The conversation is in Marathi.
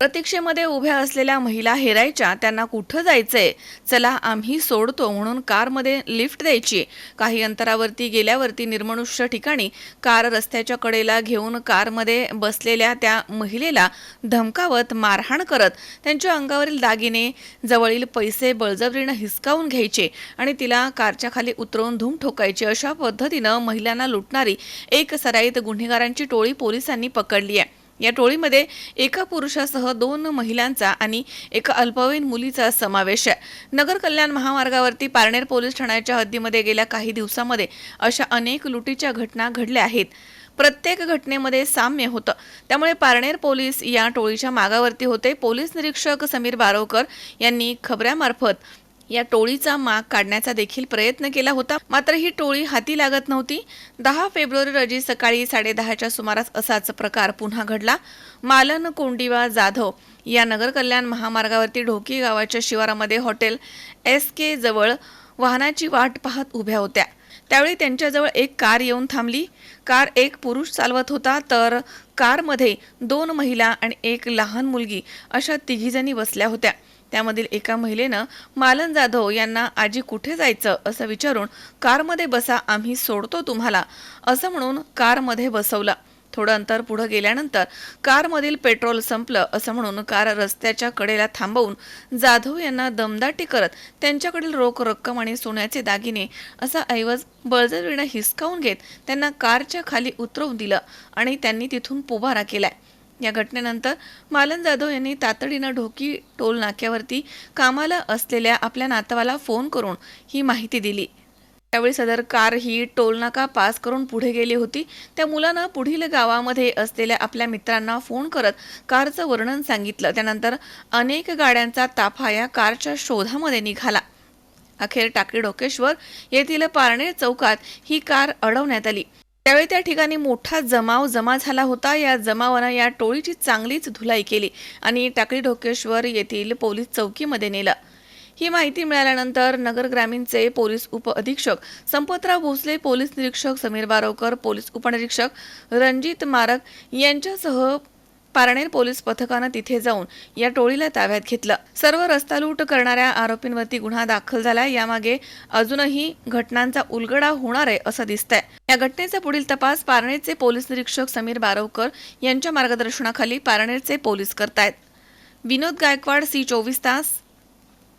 प्रतीक्षेमध्ये उभ्या असलेल्या महिला हेरायच्या त्यांना कुठं जायचंय? चला आम्ही सोडतो म्हणून कारमध्ये लिफ्ट द्यायची. काही अंतरावरती गेल्यावरती निर्मनुष्य ठिकाणी कार रस्त्याच्या कडेला घेऊन कारमध्ये बसलेल्या त्या महिलेला धमकावत मारहाण करत त्यांच्या अंगावरील दागिने जवळील पैसे बळजबरीनं हिसकावून घ्यायचे आणि तिला कारच्या खाली उतरवून धूम ठोकायचे. अशा पद्धतीनं महिलांना लुटणारी एक सराईत गुन्हेगारांची टोळी पोलिसांनी पकडली आहे. या टोळीमध्ये एका पुरुषासह दोन महिलांचा आणि एका अल्पवयीन मुलीचा समावेश आहे. नगर कल्याण महामार्गावरती पारनेर पोलीस ठाण्याच्या हद्दीमध्ये गेल्या काही दिवसामध्ये अशा अनेक लुटीच्या घटना घडल्या आहेत. प्रत्येक घटनेमध्ये साम्य होतं. त्यामुळे पारनेर पोलीस या टोळीच्या मागावरती होते. पोलीस निरीक्षक समीर बारोकर यांनी खबऱ्यामार्फत या टोळीचा माग काढण्याचा देखील प्रयत्न केला होता. मात्र ही टोळी हाती लागत नव्हती. दहा फेब्रुवारी रोजी सकाळी साडेदहाच्या सुमारास असाच प्रकार पुन्हा घडला. मालन कोंडिवा जाधव या नगर कल्याण महामार्गावरती ढोकी गावाच्या शिवारामध्ये हॉटेल एस के जवळ वाहनाची वाट पाहत उभ्या होत्या. त्यावेळी त्यांच्याजवळ एक कार येऊन थांबली. कार एक पुरुष चालवत होता तर कारमध्ये दोन महिला आणि एक लहान मुलगी अशा तिघीजणी बसल्या होत्या. त्यामधील एका महिलेनं मालन जाधव यांना आजी कुठे जायचं? असं विचारून कारमध्ये बसा आम्ही सोडतो तुम्हाला. असं म्हणून कारमध्ये बसवलं. थोडं अंतर पुढं गेल्यानंतर कारमधील पेट्रोल संपलं असं म्हणून कार रस्त्याच्या कडेला थांबवून जाधव यांना दमदाटी करत त्यांच्याकडील रोख रक्कम आणि सोन्याचे दागिने असा ऐवज बळजवीनं हिसकावून घेत त्यांना कारच्या खाली उतरवून दिलं आणि त्यांनी तिथून पोभारा केलाय. या घटनेनंतर मालन जाधव यांनी तातडीनं ढोकी टोल नाक्यावरती कामाला असलेल्या आपल्या नातवाला फोन करून ही माहिती दिली. त्यावेळी सदर कार ही टोलनाका पास करून पुढे गेली होती. त्या मुलानं पुढील गावामध्ये असलेल्या आपल्या मित्रांना फोन करत कारचं वर्णन सांगितलं. त्यानंतर अनेक गाड्यांचा ताफा या कारच्या शोधामध्ये निघाला. अखेर टाकळी डोकेश्वर येथील पारनेर चौकात ही कार अडवण्यात आली. त्यावेळी त्या ठिकाणी मोठा जमाव जमा झाला होता. या जमावानं या टोळीची चांगलीच धुलाई केली आणि टाकळी ढोकेश्वर येथील पोलीस चौकीमध्ये नेलं. ही माहिती मिळाल्यानंतर नगर ग्रामीणचे पोलीस उप अधीक्षक संपतराव भोसले पोलीस निरीक्षक समीर बारोकर पोलीस उपनिरीक्षक रणजित मारक यांच्यासह पारनेर पोलीस पथकानं तिथे जाऊन या टोळीला ताब्यात घेतलं. सर्व रस्ता लूट करणाऱ्या आरोपींवरती गुन्हा दाखल झाला. यामागे अजूनही घटनांचा उलगडा होणार आहे असं दिसतंय. या घटनेचा पुढील तपास पारनेरचे पोलीस निरीक्षक समीर बारवकर यांच्या मार्गदर्शनाखाली पारनेरचे पोलीस करतायत. विनोद गायकवाड सी चोवीस तास